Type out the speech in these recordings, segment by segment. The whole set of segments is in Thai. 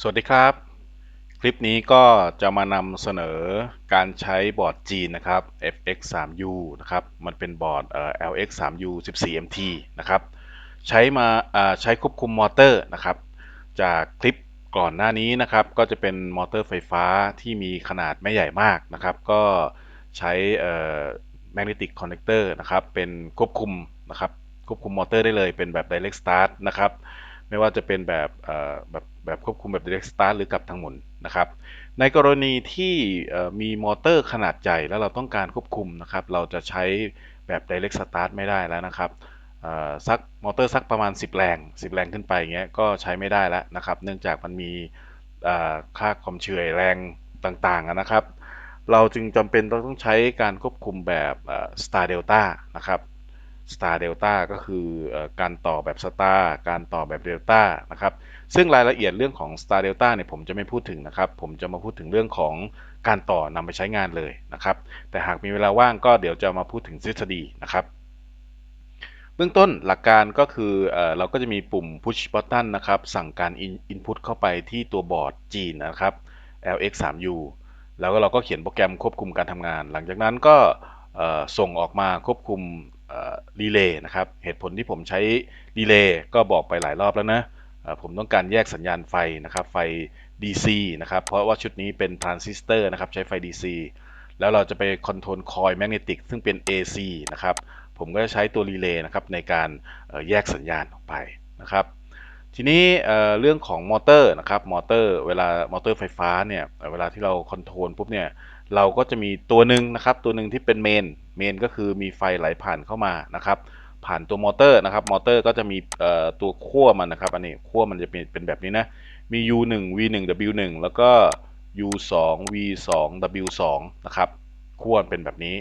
สวัสดีครับ คลิปนี้ก็จะมานำเสนอการใช้บอร์ดจีนนะครับ FX3U นะครับ มันเป็นบอร์ด LX3U 14MT นะครับ ใช้มาใช้ควบคุมมอเตอร์นะครับ จากคลิปก่อนหน้านี้นะครับ ก็จะเป็นมอเตอร์ไฟฟ้าที่มีขนาดไม่ใหญ่มากนะครับ ก็ใช้เอ่อ magnetic connector นะครับ เป็นควบคุมนะครับ ควบคุมมอเตอร์ได้เลย เป็นแบบ direct start นะครับ ไม่ว่าจะเป็นแบบแบบแบบควบคุมแบบ direct start หรือกับทางหมุนนะครับ ในกรณีที่มีมอเตอร์ขนาดใหญ่แล้วเราต้องการควบคุมนะครับ เราจะใช้แบบ direct start ไม่ได้แล้วนะครับเอ่อสักมอเตอร์สักประมาณ 10 แรง 10 แรงขึ้นไปอย่างเงี้ยก็ใช้ไม่ได้แล้วนะครับ เนื่องจากมันมีค่าความเฉื่อยแรงต่างๆนะครับ เราจึงจำเป็นต้องใช้การควบคุมแบบ star delta นะครับ star delta ก็คือการต่อแบบ star การต่อแบบ delta นะครับ ซึ่งรายละเอียดเรื่องของ star delta เนี่ยผมจะไม่พูดถึงนะครับ ผมจะมาพูดถึงเรื่องของการต่อนำไปใช้งานเลยนะครับ แต่หากมีเวลาว่างก็เดี๋ยวจะมาพูดถึงทฤษฎีนะครับเบื้องต้นหลักการก็คือเอเราก็จะมีปุ่ม push button นะครับ สั่งการ input เข้าไปที่ตัวบอร์ดจีนนะครับ LX3U แล้วก็เราก็เขียนโปรแกรมควบคุมการทำงาน หลังจากนั้นก็ส่งออกมาควบคุม รีเลย์นะครับ เหตุผลที่ผมใช้รีเลย์ก็บอกไปหลายรอบแล้วนะผมต้องการแยกสัญญาณไฟนะครับ ไฟ DC นะครับ เพราะว่าชุดนี้เป็นทรานซิสเตอร์นะครับ ใช้ไฟ DC แล้วเราจะไปคอนโทรลคอยแมกเนติกซึ่งเป็น AC นะครับ ผมก็จะใช้ตัวรีเลย์นะครับในการแยกสัญญาณออกไปนะครับ ทีนี้เรื่องของมอเตอร์นะครับ มอเตอร์ เวลามอเตอร์ไฟฟ้าเนี่ย เวลาที่เราคอนโทรลปุ๊บเนี่ย เราก็จะมีตัวหนึ่งนะครับ ตัวหนึ่งที่เป็นเมน เมนก็คือมีไฟไหลผ่านเข้ามานะครับ ผ่านตัวมอเตอร์นะครับ มอเตอร์ก็จะมีตัวขั้วมันนะครับ อันนี้ขั้วมันจะเป็นเป็นแบบนี้นะ มี U1 V1 W1 แล้วก็ U2 V2 W2 นะครับ ขั้วเป็นแบบนี้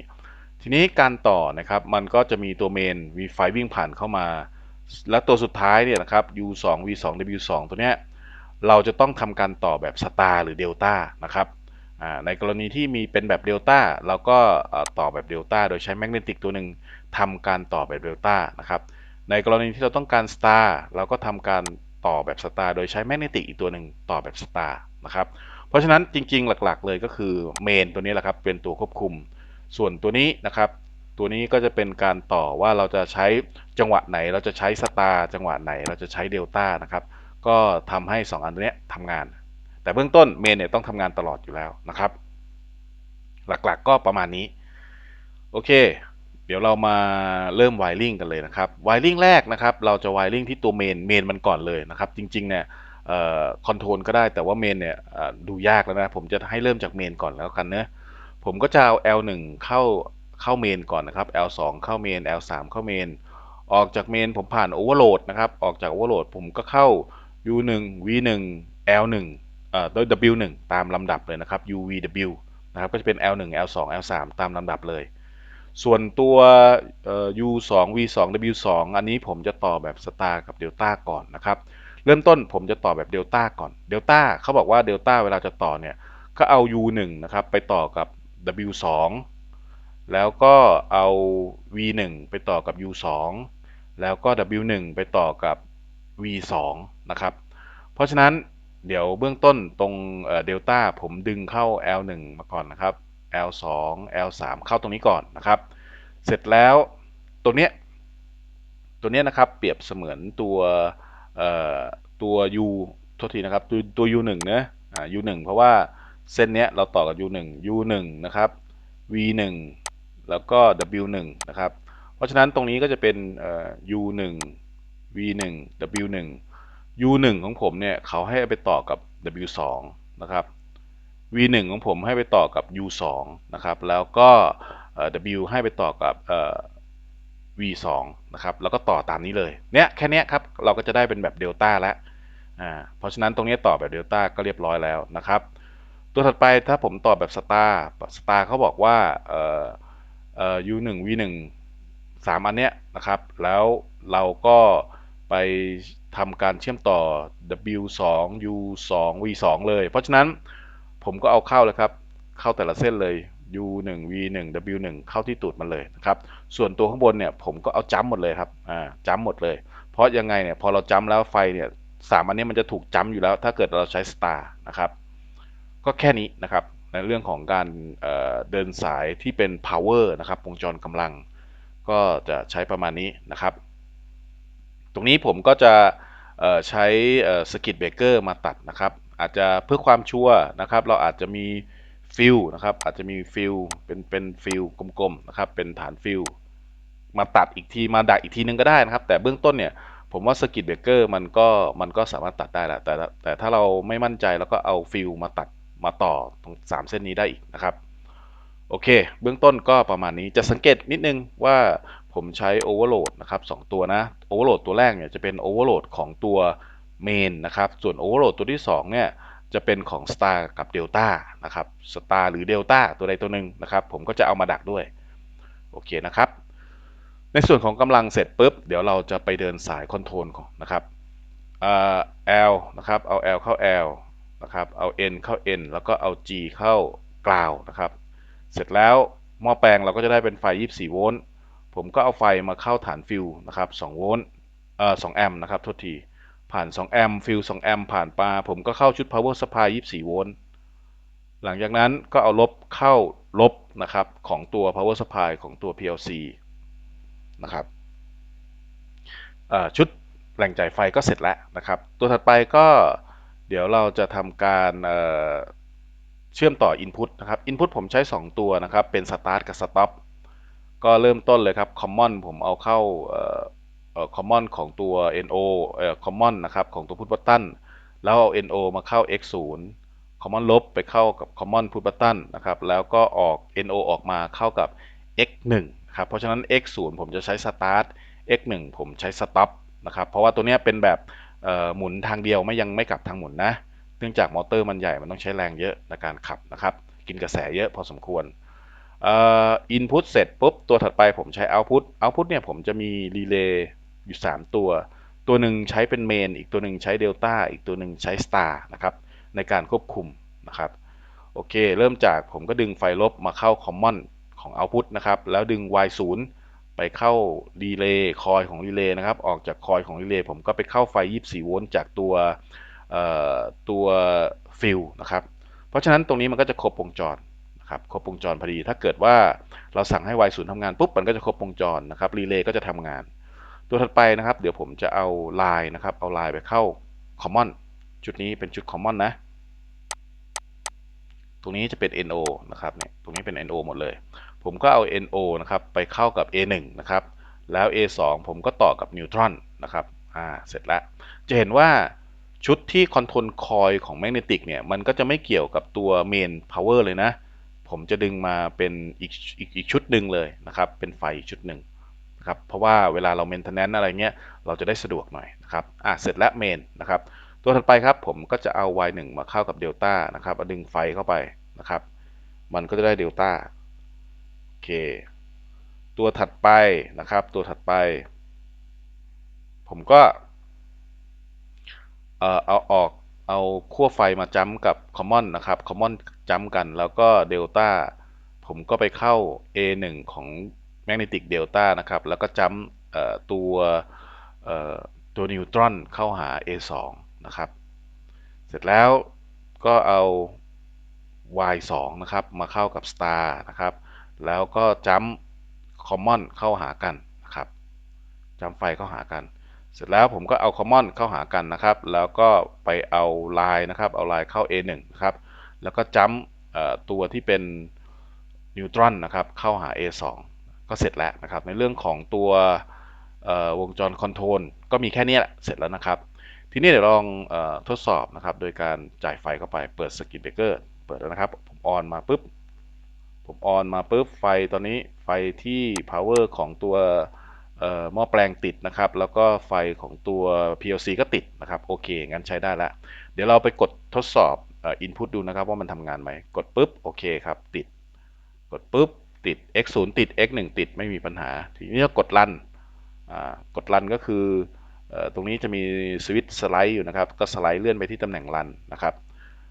ทีนี้การต่อนะครับ มันก็จะมีตัวเมน มีไฟวิ่งผ่านเข้ามา และตัวสุดท้ายเนี่ยนะครับ U2 V2 W2 ตัวเนี้ย เราจะต้องทำการต่อแบบสตาร์หรือเดลต้านะครับ ในกรณีที่มีเป็นแบบเดลต้าเราก็ต่อแบบเดลต้าโดยใช้แมกเนติกตัวหนึ่งทำการต่อแบบเดลต้านะครับในกรณีที่เราต้องการสตาร์เราก็ทำการต่อแบบสตาร์โดยใช้แมกเนติกอีกตัวหนึ่งต่อแบบสตาร์นะครับเพราะฉะนั้นจริงๆ หลักๆ เลยก็คือเมนตัวนี้แหละครับเป็นตัวควบคุม ส่วนตัวนี้นะครับตัวนี้ก็จะเป็นการต่อว่าเราจะใช้จังหวะไหน เราจะใช้สตาร์จังหวะไหน เราจะใช้เดลต้านะครับก็ทำให้ 2 อันนี้ทำงาน แต่เบื้องต้นเมนเนี่ยต้องทำงานตลอดอยู่แล้วนะครับ หลักๆกก็ประมาณนี้ โอเค เดี๋ยวเรามาเริ่มไวริงกันเลยนะครับไวริงแรกนะครับ เราจะไวริงที่ตัวเมนเมนมันก่อนเลยนะครับ จริง ๆ เนี่ยคอนโทรลก็ได้แต่ว่าเมนเนี่ยดูยากแล้วนะ ผมจะให้เริ่มจากเมนก่อนแล้วกันเนะผมก็จะเอา L1 เข้าเข้าเมนก่อนนะครับ L2 เข้าเมน L3 เข้าเมน ออกจากเมนผมผ่านโอเวอร์โหลดนะครับ ออกจากโอเวอร์โหลดผมก็เข้า U1 V1 L1 เอ่อ โดย W1 ตามลำดับเลยนะครับ UVW นะครับก็จะเป็น L1 L2 L3 ตามลำดับเลย ส่วนตัวเอ่อ U2 V2 W2 อันนี้ผมจะต่อแบบสตาร์กับเดลต้าก่อนนะครับ เริ่มต้นผมจะต่อแบบเดลต้าก่อนเดลต้าเขาบอกว่าเดลต้าเวลาจะต่อเนี่ย ก็เอา U1 นะครับไปต่อกับ W2 แล้วก็เอา V1 ไปต่อกับ U2 แล้วก็ W1 ไปต่อกับ V2 นะครับ เพราะฉะนั้น เดี๋ยวเบื้องต้นตรงเดลต้าผมดึงเข้า L1 มาก่อนนะครับ L2 L3 เข้าตรงนี้ก่อนนะครับ เสร็จแล้วตัวเนี้ยตัวเนี้ยนะครับเปรียบเสมือนตัวตัว U โทษทีนะครับ ตัวตัว U1 เนะอ่า U1 เพราะว่าเส้นเนี้ยเราต่อกับ U1 U1 นะครับ V1 แล้วก็ W1 นะครับ เพราะฉะนั้นตรงนี้ก็จะเป็นเอ่อ U1 V1 W1 U1 ของผมเนี่ยเขาให้ไปต่อกับ W2 นะครับ V1 ของผมให้ไปต่อกับ U2 นะครับ แล้วก็ W ให้ไปต่อกับ V2 นะครับ แล้วก็ต่อตามนี้เลย เนี่ยแค่เนี้ยครับ เราก็จะได้เป็นแบบเดลต้าแล้ว อ่า เพราะฉะนั้นตรงนี้ต่อแบบเดลต้าก็เรียบร้อยแล้วนะครับ ตัวถัดไปถ้าผมต่อแบบสตาร์สตาร์เขาบอกว่า เอ่อ เอ่อ U1 V1 สามอันเนี้ยนะครับ แล้วเราก็ไป ทำการเชื่อมต่อ W2 U2 V2 เลย เพราะฉะนั้นผมก็เอาเข้าเลยครับ เข้าแต่ละเส้นเลย U1 V1 W1 เข้าที่ตูดมันเลยนะครับ ส่วนตัวข้างบนเนี่ยผมก็เอาจัมหมดเลยครับ อ่าจัมหมดเลย เพราะยังไงเนี่ยพอเราจัมแล้วไฟเนี่ย3อันนี้มันจะถูกจำอยู่แล้ว ถ้าเกิดเราใช้ star นะครับ ก็แค่นี้นะครับ ในเรื่องของการเเดินสายที่เป็น power นะครับ วงจรกำลัง ก็จะใช้ประมาณนี้นะครับ ตรงนี้ผมก็จะใช้สกิตเบเกอร์มาตัดนะครับ อาจจะเพื่อความชัวร์นะครับ เราอาจจะมีฟิลนะครับ อาจจะมีฟิลเป็นเป็นฟิลกลมๆนะครับ เป็นฐานฟิลมาตัดอีกทีมาดักอีกทีนึงก็ได้นะครับ แต่เบื้องต้นเนี่ยผมว่าสกิตเบเกอร์มันก็มันก็สามารถตัดได้แหละแต่แต่ถ้าเราไม่มั่นใจแล้วก็เอาฟิลมาตัดมาต่อตรง3เส้นนี้ได้อีกนะครับ โอเค เบื้องต้นก็ประมาณนี้จะสังเกตนิดนึงว่า ผมใช้โอเวอร์โหลดนะครับ 2 ตัวนะโอเวอร์โหลดตัวแรกเนี่ยจะเป็นโอเวอร์โหลดของตัวเมนนะครับ ส่วนโอเวอร์โหลดตัวที่ 2 เนี่ยจะเป็นของ Star กับ Delta นะครับ Star หรือ Delta ตัวใดตัวหนึ่งนะครับ ผมก็จะเอามาดักด้วย โอเคนะครับ ในส่วนของกำลังเสร็จปุ๊บ เดี๋ยวเราจะไปเดินสายคอนโทรลนะครับ L นะครับ เอา L เข้า L นะครับ เอา N เข้า N แล้วก็เอา G เข้ากราวนะครับ เสร็จแล้วหม้อแปลงเราก็จะได้เป็นไฟ 24 โวลต์ ผมก็เอาไฟมาเข้าฐานฟิวนะครับ2โวลต์เอ่อ2แอมป์นะครับโทษทีผ่าน2แอมป์ฟิว2แอมป์ผ่านปลาผมก็เข้าชุด power supply 24โวลต์หลังจากนั้นก็เอาลบเข้าลบนะครับของตัว power supply ของตัว PLC นะครับชุดแหล่งจ่ายไฟก็เสร็จแล้วนะครับ ตัวถัดไปก็เดี๋ยวเราจะทำการเชื่อมต่อ Input นะครับ Input ผมใช้ 2 ตัวนะครับ เป็น Start กับ Stop ก็เริ่มต้นเลยครับ Common ผมเอาเข้า Common ของตัว NO Common นะครับของตัว Put Button แล้วเอา NO มาเข้า X0 Common ลบไปเข้ากับ Common Put Button นะครับ แล้วก็ออก NO ออกมาเข้ากับ X1 ครับ เพราะฉะนั้น X0 ผมจะใช้ Start X1 ผมใช้ Stop นะครับ เพราะว่าตัวนี้เป็นแบบหมุนทางเดียวไม่ยังไม่กลับทางหมุนนะ เนื่องจากมอเตอร์มันใหญ่มันต้องใช้แรงเยอะในการขับนะครับ กินกระแสเยอะพอสมควร อินพุตเสร็จปุ๊บตัวถัดไปผมใช้เอาต์พุตเอาต์พุตเนี่ยผมจะมีรีเลย์อยู่ 3 ตัว ตัวหนึ่งใช้เป็นเมนอีกตัวหนึ่งใช้เดลต้าอีกตัวหนึ่งใช้สตาร์นะครับในการควบคุมนะครับโอเค เริ่มจากผมก็ดึงไฟลบมาเข้าคอมมอนของเอาต์พุตนะครับ แล้วดึง Y0 ไปเข้ารีเลย์คอยของรีเลย์นะครับ ออกจากคอยของรีเลย์ผมก็ไปเข้าไฟ 24 โวลต์จากตัวตัวฟิลนะครับ เพราะฉะนั้นตรงนี้มันก็จะครบวงจร นะครับครบวงจรพอดี ถ้าเกิดว่าเราสั่งให้ Y0 ทำงานปุ๊บมันก็จะครบวงจรนะครับรีเลย์ก็จะทำงาน ตัวถัดไปนะครับ เดี๋ยวผมจะเอาไลน์นะครับเอาไลน์ไปเข้า Common จุดนี้เป็นจุด Common นะ ตรงนี้จะเป็น NO นะครับเนี่ยตรงนี้เป็น NO หมดเลย ผมก็เอา NO นะครับไปเข้ากับ A1 นะครับแล้ว A2 ผมก็ต่อกับนิวตรอนนะครับอ่าเสร็จแล้วจะเห็นว่าชุดที่คอนโทรลคอยของแมกเนติกเนี่ย มันก็จะไม่เกี่ยวกับตัวเมนพาวเวอร์เลยนะ ผมจะดึงมาเป็นอีกอีกอีกชุดหนึ่งเลยนะครับ เป็นไฟชุดหนึ่งนะครับ เพราะว่าเวลาเราเมนเทนแนนอะไรเงี้ย เราจะได้สะดวกหน่อยนะครับ อะ เสร็จแล้วเมนนะครับ ตัวถัดไปครับ ผมก็จะเอา y1 มาเข้ากับเดลต้านะครับดึงไฟเข้าไปนะครับ มันก็จะได้เดลต้าโอเค ตัวถัดไปนะครับ ตัวถัดไป ผมก็เอ่อเอาออกเอาขั้วไฟมาจัมกับ Common นะครับ Common จัมกัน แล้วก็ Delta ผมก็ไปเข้า A1 ของ Magnetic Delta นะครับ แล้วก็จัมตัวตัวนิวตรอนเข้าหา A2 นะครับ เสร็จแล้วก็เอา Y2 นะครับ มาเข้ากับ Star นะครับ แล้วก็จัม Common เข้าหากันนะครับจัมไฟเข้าหากัน เสร็จแล้วผมก็เอา common เข้าหากันนะครับ แล้วก็ไปเอา line นะครับ เอา line เข้า a1 นะครับ แล้วก็จัมตัวที่เป็นนิวตรอนนะครับเข้าหา a2 ก็เสร็จแล้วนะครับในเรื่องของตัววงจรคอนโทรลก็มีแค่นี้แหละเสร็จแล้วนะครับ ทีนี้เดี๋ยวลองอทดสอบนะครับโดยการจ่ายไฟเข้าไปเปิดสกิตเบรกเกอร์เปิดแล้วนะครับ ผมออนมาปุ๊บ ผมออนมาปุ๊บไฟตอนนี้ไฟที่ power ของตัวหม้อแปลงติดนะครับ แล้วก็ไฟของตัว PLC ก็ติดนะครับ โอเค งั้นใช้ได้แล้ว เดี๋ยวเราไปกดทดสอบ อินพุตดูนะครับว่ามันทำงานไหมกดปุ๊บโอเคครับติด กดปุ๊บติด x 0ติด x 1ติดไม่มีปัญหา ทีนี้ก็กดรันกดรันก็คือตรงนี้จะมีสวิตช์สไลด์อยู่นะครับ ก็สไลด์เลื่อนไปที่ตำแหน่งรันนะครับ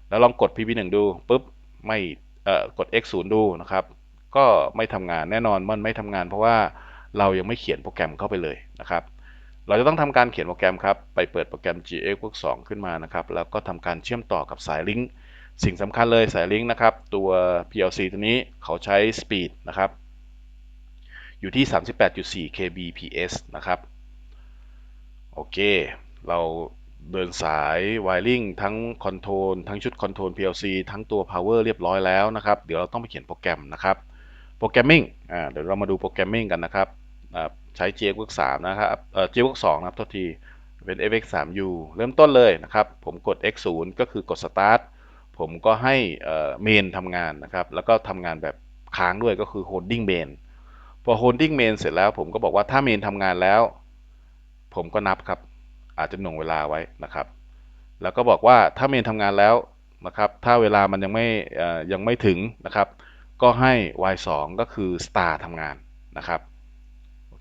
แล้วลองกด PV 1ดูปุ๊บไม่กด x 0ดูนะครับ ก็ไม่ทำงานแน่นอนมันไม่ทำงานเพราะว่าเรายังไม่เขียนโปรแกรมเข้าไปเลยนะครับ เราจะต้องทำการเขียนโปรแกรมครับ ไปเปิดโปรแกรม GX Work 2ขึ้นมานะครับ แล้วก็ทำการเชื่อมต่อกับสายลิงก์ สิ่งสำคัญเลยสายลิงก์นะครับ ตัว PLC ตัวนี้เขาใช้ speed นะครับ อยู่ที่ 38.4 kbps นะครับ โอเค เราเดินสาย wiring ทั้งคอนโทรลทั้งชุดคอนโทรล PLC ทั้งตัว power เรียบร้อยแล้วนะครับ เดี๋ยวเราต้องไปเขียนโปรแกรมนะครับโปรแกรมมิ่งอ่า เดี๋ยวเรามาดูโปรแกรมมิ่งกันนะครับ ใช้ JWorks 3นะครับเอ่อ JWorks 2นะครับทษทีเป็น FX 3 U เริ่มต้นเลยนะครับ ผมกด X 0ก็คือกด Start ผมก็ให้เมนทำงานนะครับ แล้วก็ทำงานแบบค้างด้วยก็คือ Holding Main พอ Holding Main เสร็จแล้ว ผมก็บอกว่าถ้าเมนทำงานแล้ว ผมก็นับครับ อาจจะหน่วงเวลาไว้นะครับ แล้วก็บอกว่าถ้าเมนทำงานแล้วนะครับ ถ้าเวลามันยังไม่ยังไม่ถึงนะครับ ก็ให้ y 2ก็คือ star ทำงานนะครับ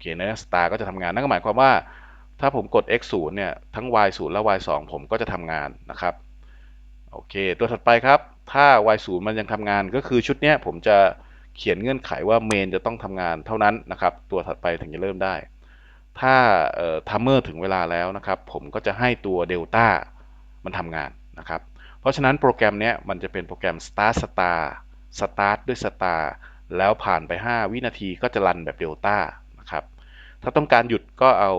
เคนะ star ก็จะทำงาน นั่นก็หมายความว่า ถ้าผมกด x 0เนี่ย ทั้ง y 0และ y 2ผมก็จะทำงานนะครับ โอเค ตัวถัดไปครับ ถ้า y 0มันยังทำงาน ก็คือชุดเนี้ยผมจะเขียนเงื่อนไขว่าเมนจะต้องทำงานเท่านั้นนะครับ ตัวถัดไปถึงจะเริ่มได้ ถ้าทัมเมอร์ถึงเวลาแล้วนะครับ ผมก็จะให้ตัวเดลต้ามันทำงานนะครับ เพราะฉะนั้นโปรแกรมนี้มันจะเป็นโปรแกรม start star start ด้วย star แล้วผ่านไป 5 วินาทีก็จะรันแบบเดลต้า ถ้าต้องการหยุดก็เอา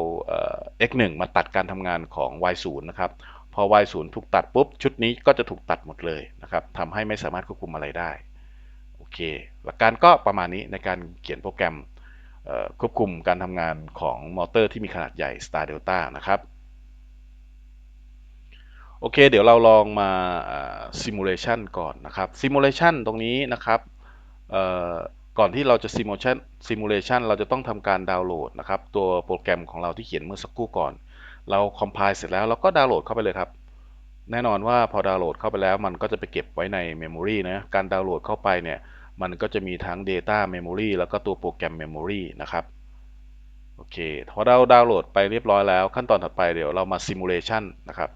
x 1 มาตัดการทำงานของ y 0 นะครับพอ y 0 ถูกตัดปุ๊บ ชุดนี้ก็จะถูกตัดหมดเลยนะครับทำให้ไม่สามารถควบคุมอะไรได้โอเคหลักการก็ประมาณนี้ในการเขียนโปรแกรมควบคุมการทำงานของมอเตอร์ที่มีขนาดใหญ่ Star Delta นะครับโอเค เดี๋ยวเราลองมา simulation ก่อนนะครับ simulation ตรงนี้นะครับ ก่อนที่เราจะ simulation simulation เราจะต้องทำการดาวน์โหลดนะครับ ตัวโปรแกรมของเราที่เขียนเมื่อสักครู่ก่อน เรา compile เสร็จแล้วเราก็ดาวน์โหลดเข้าไปเลยครับ แน่นอนว่าพอดาวน์โหลดเข้าไปแล้ว มันก็จะไปเก็บไว้ใน memory นะ การดาวน์โหลดเข้าไปเนี่ย มันก็จะมีทั้ง data memory แล้วก็ตัวโปรแกรม memory นะครับ โอเค พอเราดาวน์โหลดไปเรียบร้อยแล้ว ขั้นตอนถัดไปเดี๋ยวเรามา simulation นะครับ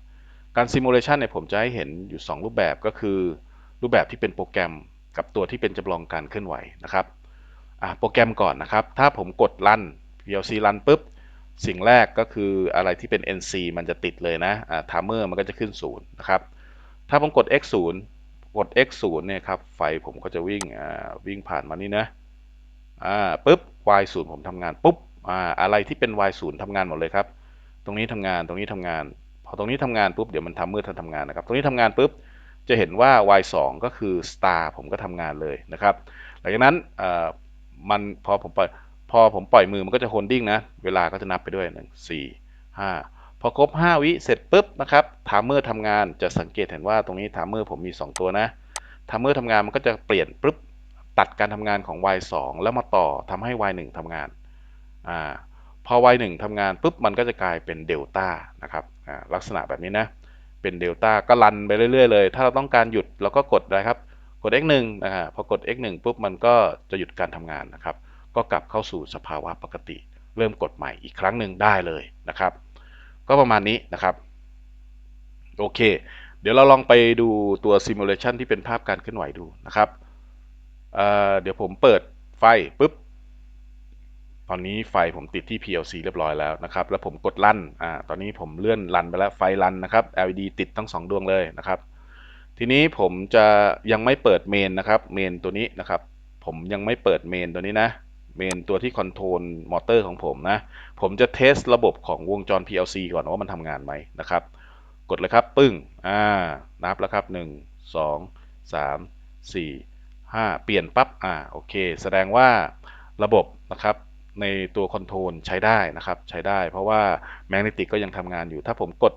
การ simulation เนี่ยผมจะให้เห็นอยู่ 2 รูปแบบก็คือ รูปแบบที่เป็นโปรแกรม กับตัวที่เป็นจำลองการเคลื่อนไหวนะครับโปรแกรมก่อนนะครับ ถ้าผมกด run PLC run ปุ๊บ สิ่งแรกก็คืออะไรที่เป็น NC มันจะติดเลยนะ timer มันก็จะขึ้น 0 นะครับ ถ้าผมกด X 0กด X 0เนี่ยครับ ไฟผมก็จะวิ่งวิ่งผ่านมานี่นะปุ๊บ Y 0ผมทำงานปุ๊บอะไรที่เป็น Y 0ทำงานหมดเลยครับ ตรงนี้ทำงาน ตรงนี้ทำงาน พอตรงนี้ทำงานปุ๊บ เดี๋ยวมันทำเมื่อทันทำงานนะครับ ตรงนี้ทำงานปุ๊บ จะเห็นว่า y 2 ก็คือ star ผมก็ทำงานเลยนะครับ หลังจากนั้นมันพอผมปล่อยพอผมปล่อยมือมันก็จะโฮลดิ้งนะ เวลาก็จะนับไปด้วย 1 4 5 พอครบ 5 วิเสร็จปุ๊บนะครับทามเมอร์ทำงานจะสังเกตเห็นว่าตรงนี้ทามเมอร์ผมมี 2 ตัวนะทามเมอร์ทำงานมันก็จะเปลี่ยนปุ๊บตัดการทำงานของ y 2 แล้วมาต่อทำให้ y 1 ทำงานอ่าพอ y 1 ทำงานปุ๊บมันก็จะกลายเป็นเดลต้านะครับลักษณะแบบนี้นะ เป็นเดลต้าก็รันไปเรื่อยๆเลย ถ้าเราต้องการหยุดเราก็กดอะไรครับ กด x 1นะฮะพอกด x 1ปุ๊บมันก็จะหยุดการทำงานนะครับ ก็กลับเข้าสู่สภาวะปกติ เริ่มกดใหม่อีกครั้งหนึ่งได้เลยนะครับ ก็ประมาณนี้นะครับโอเค เดี๋ยวเราลองไปดูตัว simulation ที่เป็นภาพการเคลื่อนไหวดูนะครับเเดี๋ยวผมเปิดไฟปุ๊บ ตอนนี้ไฟผมติดที่ PLC เรียบร้อยแล้วนะครับ แล้วผมกดลั่นอ่าตอนนี้ผมเลื่อนลั่นไปแล้วไฟลั่นนะครับ LED ติดทั้ง 2 ดวงเลยนะครับ ทีนี้ผมจะยังไม่เปิดเมนนะครับ เมนตัวนี้นะครับ ผมยังไม่เปิดเมนตัวนี้นะ เมนตัวที่คอนโทรลมอเตอร์ของผมนะ ผมจะเทสระบบของวงจร PLC ก่อนว่ามันทำงานไหมนะครับ กดเลยครับ ปึ้ง อ่า นับแล้วครับ 1 2 3 4 5 เปลี่ยนปั๊บ อ่า โอเค แสดงว่าระบบนะครับ ในตัวคอนโทรลใช้ได้นะครับ ใช้ได้ เพราะว่าแมกเนติกก็ยังทำงานอยู่ ถ้าผมกด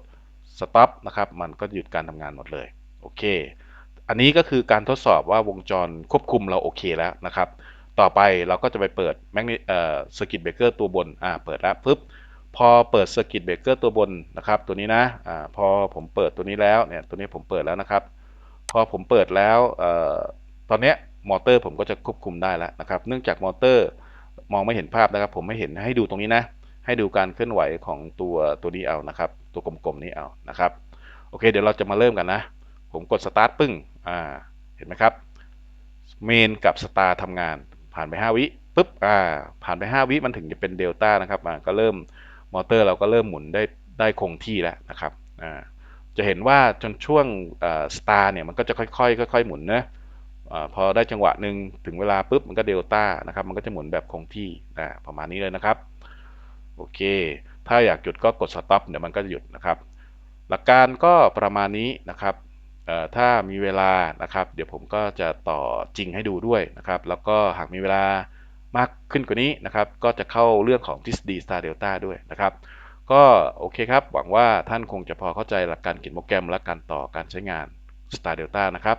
stop นะครับมันก็หยุดการทำงานหมดเลย โอเค อันนี้ก็คือการทดสอบว่าวงจรควบคุมเราโอเคแล้วนะครับ ต่อไปเราก็จะไปเปิดแมกเนตเอ่อสกิตเบรกเกอร์ตัวบน อ่า เปิดแล้วปึ๊บ พอเปิดสกิตเบรกเกอร์ตัวบนนะครับ ตัวนี้นะ อ่า พอผมเปิดตัวนี้แล้ว เนี่ย ตัวนี้ผมเปิดแล้วนะครับ พอผมเปิดแล้ว เอ่อ ตอนนี้มอเตอร์ผมก็จะควบคุมได้แล้วนะครับ เนื่องจากมอเตอร์ มองไม่เห็นภาพนะครับ ผมไม่เห็นให้ดูตรงนี้นะ ให้ดูการเคลื่อนไหวของตัวตัวนี้เอานะครับ ตัวกลมๆนี้เอานะครับ โอเค เดี๋ยวเราจะมาเริ่มกันนะ ผมกดสตาร์ทปึ้งอ่าเห็นไหมครับเมนกับสตาร์ทำงาน ผ่านไป 5 วิปุ๊บอ่าผ่านไป 5 วิมันถึงจะเป็นเดลต้านะครับอ่าก็เริ่มมอเตอร์เราก็เริ่มหมุนได้ได้คงที่แล้วนะครับอ่าจะเห็นว่าจนช่วงสตาร์เนี่ยมันก็จะค่อยๆค่อยๆหมุนนะ พอได้จังหวะหนึ่งถึงเวลาปุ๊บมันก็เดลต้านะครับ มันก็จะหมุนแบบคงที่นะประมาณนี้เลยนะครับ โอเค ถ้าอยากหยุดก็กด stop เดี๋ยวมันก็จะหยุดนะครับ หลักการก็ประมาณนี้นะครับถ้ามีเวลานะครับ เดี๋ยวผมก็จะต่อจริงให้ดูด้วยนะครับ แล้วก็หากมีเวลามากขึ้นกว่านี้นะครับ ก็จะเข้าเรื่องของทฤษฎี Star Delta ด้วยนะครับ ก็โอเคครับ หวังว่าท่านคงจะพอเข้าใจหลักการเขียนโปรแกรมและการต่อการใช้งาน Star Delta นะครับ